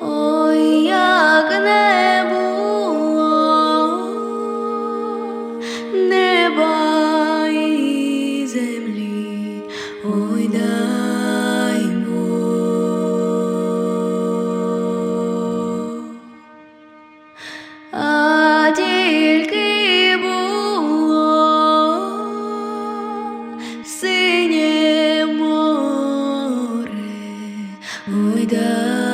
Ой, як не було. Неба і землі, ой дай Бог. А тільки було синє море, ой дай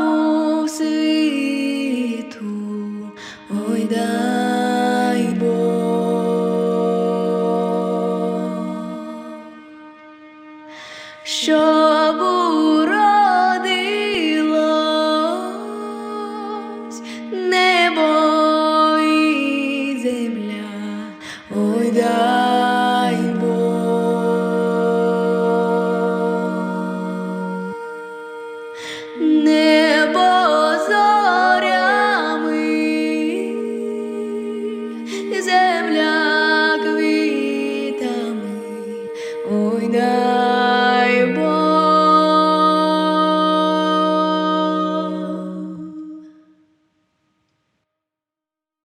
щоб уродилось небо і земля. Ой, да.